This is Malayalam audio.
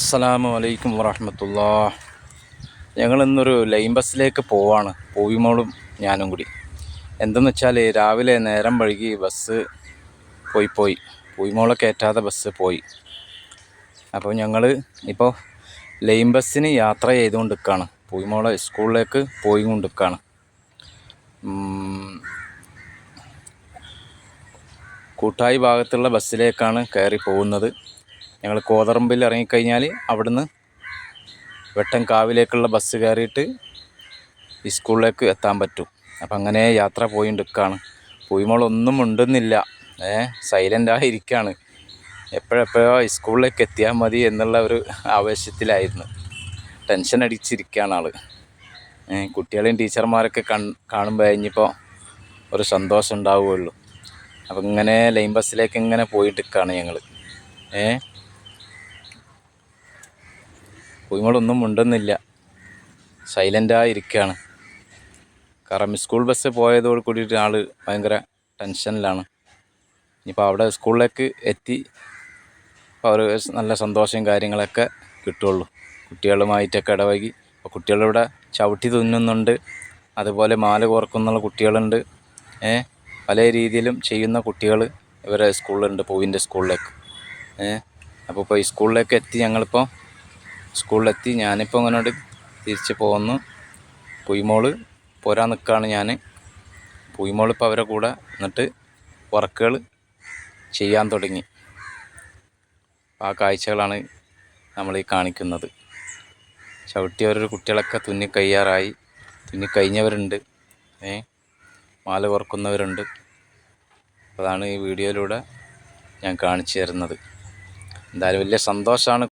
അസ്സലാമു അലൈക്കും വറഹമത്തുള്ള ഞങ്ങൾ ഇന്നൊരു ലൈൻ ബസ്സിലേക്ക് പോവാണ്. പോയിമോളും ഞാനും കൂടി. എന്തെന്ന് വെച്ചാൽ രാവിലെ നേരം വഴുകി ബസ് പോയി പോയി. പൂവിമോളെ കയറ്റാതെ ബസ് പോയി. അപ്പോൾ ഞങ്ങൾ ഇപ്പോൾ ലൈൻ ബസ്സിന് യാത്ര ചെയ്തുകൊണ്ട് നിൽക്കുകയാണ് പൂവിമോളെ സ്കൂളിലേക്ക് പോയി കൊണ്ട് നിൽക്കുകയാണ് കൂട്ടായി ഭാഗത്തുള്ള ബസ്സിലേക്കാണ് കയറി പോകുന്നത്. ഞങ്ങൾ കോതറമ്പിൽ ഇറങ്ങിക്കഴിഞ്ഞാൽ അവിടുന്ന് വെട്ടംകാവിലേക്കുള്ള ബസ് കയറിയിട്ട് ഈ സ്കൂളിലേക്ക് എത്താൻ പറ്റും. അപ്പം അങ്ങനെ യാത്ര പോയി നിൽക്കുകയാണ് പൂയ്മോളൊന്നും ഉണ്ടെന്നില്ല ഏ സൈലന്റായി ഇരിക്കുകയാണ് എപ്പോഴെപ്പോഴോ സ്കൂളിലേക്ക് എത്തിയാൽ മതി എന്നുള്ള ഒരു ആവേശത്തിലായിരുന്നു. ടെൻഷൻ അടിച്ചിരിക്കുകയാണ് ആൾ കുട്ടികളെയും ടീച്ചർമാരൊക്കെ കൺ കാണുമ്പോൾ കഴിഞ്ഞപ്പോൾ ഒരു സന്തോഷം ഉണ്ടാവുകയുള്ളൂ. അപ്പം ഇങ്ങനെ ലൈൻ ബസ്സിലേക്ക് ഇങ്ങനെ പോയിട്ട് നിൽക്കുകയാണ് ഞങ്ങൾ ഏ കുഞ്ഞുങ്ങളൊന്നും ഉണ്ടെന്നില്ല സൈലന്റായിരിക്കുകയാണ് കാരണം സ്കൂൾ ബസ് പോയതോട് കൂടിയിട്ട് ആൾ ഭയങ്കര ടെൻഷനിലാണ് ഇനിയിപ്പോൾ അവിടെ സ്കൂളിലേക്ക് എത്തി. അപ്പോൾ അവർ നല്ല സന്തോഷം കാര്യങ്ങളൊക്കെ കിട്ടുള്ളൂ. കുട്ടികളുമായിട്ടൊക്കെ ഇടവകി അപ്പോൾ കുട്ടികളിവിടെ ചവിട്ടി തുന്നുന്നുണ്ട്. അതുപോലെ മാല കോർക്കുന്നുള്ള കുട്ടികളുണ്ട്. ഏ? പല രീതിയിലും ചെയ്യുന്ന കുട്ടികൾ ഇവരെ സ്കൂളിലുണ്ട് പൂവിന്റെ സ്കൂളിലേക്ക് ഏ? അപ്പോൾ ഇപ്പോൾ ഈ സ്കൂളിലേക്ക് എത്തി ഞങ്ങളിപ്പോൾ സ്കൂളിലെത്തി. ഞാനിപ്പോൾ അങ്ങനോട് തിരിച്ച് പോകുന്നു പുയ്മോൾ പോരാൻ നിൽക്കുകയാണ് ഞാൻ പുയ്മോളിപ്പോൾ അവരെ കൂടെ എന്നിട്ട് വർക്കുകൾ ചെയ്യാൻ തുടങ്ങി. ആ കാഴ്ചകളാണ് നമ്മൾ ഈ കാണിക്കുന്നത് ചവിട്ടിയവരൊരു കുട്ടികളൊക്കെ തുന്നി കയ്യാറായി. തുന്നി കഴിഞ്ഞവരുണ്ട്. ഏ മാല കുറക്കുന്നവരുണ്ട് അതാണ് ഈ വീഡിയോയിലൂടെ ഞാൻ കാണിച്ചു തരുന്നത്. എന്തായാലും വലിയ സന്തോഷമാണ്